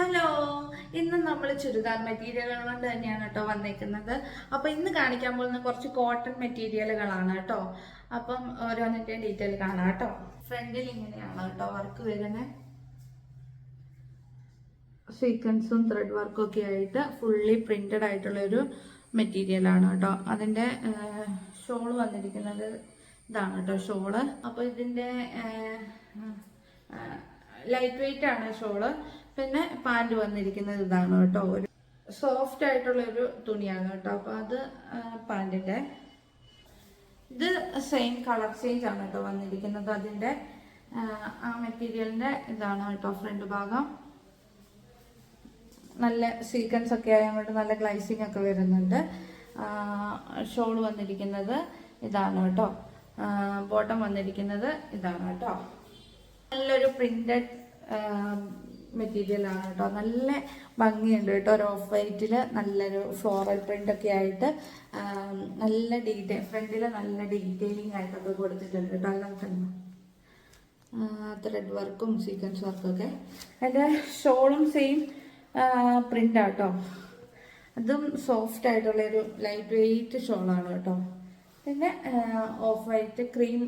Hello ഇന്ന് നമ്മൾ ചുരിദാർ മെറ്റീരിയലുകൾ കൊണ്ട് തന്നെയാണ് കേട്ടോ വന്നേക്കുന്നത്. അപ്പോൾ ഇന്ന് കാണിക്കാൻ പോകുന്ന കുറച്ച് കോട്ടൺ മെറ്റീരിയലുകളാണ് കേട്ടോ. അപ്പം ഓരോന്നിന്റെ ഡീറ്റെയിൽ കാണാം കേട്ടോ. ഫ്രണ്ടിൽ ഇങ്ങനെയാണ് കേട്ടോ വർക്ക് വരുന്നത് സീക്വൻസും ത്രെഡ് വർക്കും ഒക്കെ ആയിട്ട് ഫുള്ളി പ്രിന്റഡ് ആയിട്ടുള്ള ഒരു മെറ്റീരിയലാണ് കേട്ടോ. അതിന്റെ ഷോൾ വന്നിരിക്കുന്നത് ഇതാണ് കേട്ടോ ഷോൾ അപ്പോൾ ഇതിന്റെ ലൈറ്റ് വെയിറ്റ് ആണ് ഷോൾ. പിന്നെ പാന്റ് വന്നിരിക്കുന്നത് ഇതാണ് കേട്ടോ. ഒരു സോഫ്റ്റ് ആയിട്ടുള്ള ഒരു തുണിയാണ് കേട്ടോ. അപ്പോൾ അത് പാന്റിന്റെ ഇത് സെയിം കളർ ചേഞ്ച് ആണ് കേട്ടോ വന്നിരിക്കുന്നത്. അതിന്റെ ആ മെറ്റീരിയലിന്റെ ഇതാണ് കേട്ടോ ഫ്രണ്ട് ഭാഗം. നല്ല സീക്വൻസ് ഒക്കെ ആയതുകൊണ്ട് നല്ല ഗ്ലൈസിങ് ഒക്കെ വരുന്നുണ്ട്. ഷോൾ വന്നിരിക്കുന്നത് ഇതാണ് കേട്ടോ. ബോട്ടം വന്നിരിക്കുന്നത് ഇതാണ് കേട്ടോ. നല്ലൊരു പ്രിന്റഡ് മെറ്റീരിയൽ ആണ് കേട്ടോ. നല്ല ഭംഗിയുണ്ട് കേട്ടോ. ഒരു ഓഫ് വൈറ്റിൽ നല്ലൊരു ഫ്ലോറൽ പ്രിന്റ് ഒക്കെ ആയിട്ട് നല്ല ഡീറ്റെയിൽ ഫ്രണ്ടിൽ നല്ല ഡീറ്റെയിലിംഗ് ആയിട്ടൊക്കെ കൊടുത്തിട്ടുണ്ട് കേട്ടോ അത് നമുക്ക് ത്രെഡ് വർക്കും സീക്വൻസ് വർക്കും ഒക്കെ. അതിന്റെ ഷോളും സെയിം പ്രിന്റ് ആട്ടോ അതും സോഫ്റ്റ് ആയിട്ടുള്ള ഒരു ലൈറ്റ് വെയിറ്റ് ഷോളാണ് കേട്ടോ. പിന്നെ ഓഫ് വൈറ്റ് ക്രീം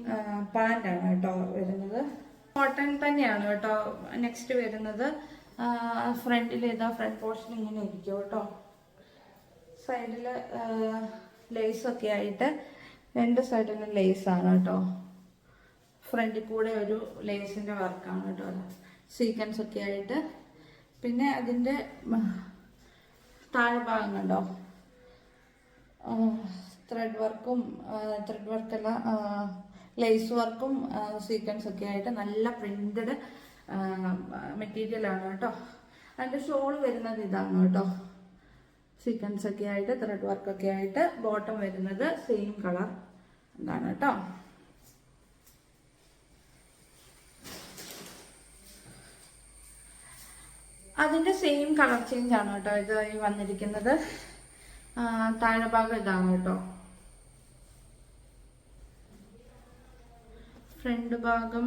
പാന്റാണ് കേട്ടോ വരുന്നത്. കോട്ടൺ തന്നെയാണ് കേട്ടോ. നെക്സ്റ്റ് വരുന്നത് ഫ്രണ്ടിൽ ഇതാ ഫ്രണ്ട് പോർഷൻ ഇങ്ങനെ ഇരിക്കും കേട്ടോ. സൈഡിൽ ലേസൊക്കെ ആയിട്ട് രണ്ട് സൈഡിലും ലേസ് ആണ് കേട്ടോ. ഫ്രണ്ടിൽ കൂടെ ഒരു ലേസിന്റെ വർക്കാണ് കേട്ടോ. സീക്വൻസ് ഒക്കെ ആയിട്ട്. പിന്നെ അതിന്റെ താഴെ ഭാഗം കണ്ടോ? ത്രെഡ് വർക്കും ത്രെഡ് വർക്കല്ല ലേസ് വർക്കും സീക്വൻസ് ഒക്കെ ആയിട്ട് നല്ല പ്രിന്റഡ് മെറ്റീരിയൽ ആണ് കേട്ടോ. അതിന്റെ ഷോൾ വരുന്നത് ഇതാണ് കേട്ടോ. സീക്വൻസ് ഒക്കെ ആയിട്ട് ത്രെഡ് വർക്ക് ഒക്കെ ആയിട്ട് ബോട്ടം വരുന്നത് സെയിം കളർ ഇതാണ് കേട്ടോ. അതിന്റെ സെയിം കളർ ചേഞ്ച് ആണ് കേട്ടോ ഇത് വന്നിരിക്കുന്നത്. താഴെ ഭാഗം ഇതാണ് കേട്ടോ. ഫ്രണ്ട് ഭാഗം.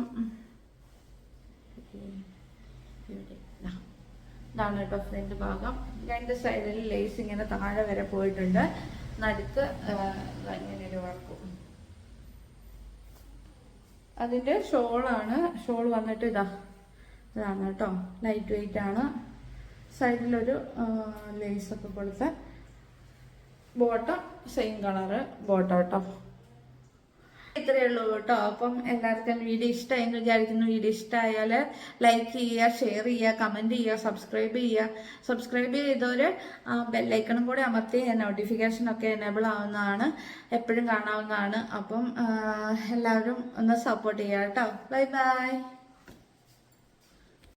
ഇതാണ് കേട്ടോ ഫ്രണ്ട് ഭാഗം. രണ്ട് സൈഡിൽ ലേസ് ഇങ്ങനെ താഴെ വരെ പോയിട്ടുണ്ട്. നടുക്ക് ഇങ്ങനെ ഒരു വർക്കും. അതിന്റെ ഷോളാണ്. ഷോൾ വന്നിട്ട് ഇതാ. ഇതാണ് കേട്ടോ. ലൈറ്റ് വെയിറ്റ് ആണ്. സൈഡിലൊരു ലേസ് ഒക്കെ കൊടുത്ത ബോട്ടം. സെയിം കളറ് ബോട്ടം കേട്ടോ. ഇത്രയേ ഉള്ളൂ കേട്ടോ. അപ്പം എല്ലാവർക്കും വീഡിയോ ഇഷ്ടമായി എന്ന് വിചാരിക്കുന്നു. വീഡിയോ ഇഷ്ടമായാൽ ലൈക്ക് ചെയ്യുക ഷെയർ ചെയ്യുക കമന്റ് ചെയ്യുക സബ്സ്ക്രൈബ് ചെയ്യുക. സബ്സ്ക്രൈബ് ചെയ്തവർ ബെല്ലൈക്കണും കൂടെ അമർത്തി നോട്ടിഫിക്കേഷൻ ഒക്കെ എനേബിൾ ആവുന്നതാണ്. എപ്പോഴും കാണാവുന്നതാണ്. അപ്പം എല്ലാവരും ഒന്ന് സപ്പോർട്ട് ചെയ്യുക കേട്ടോ. Bye bye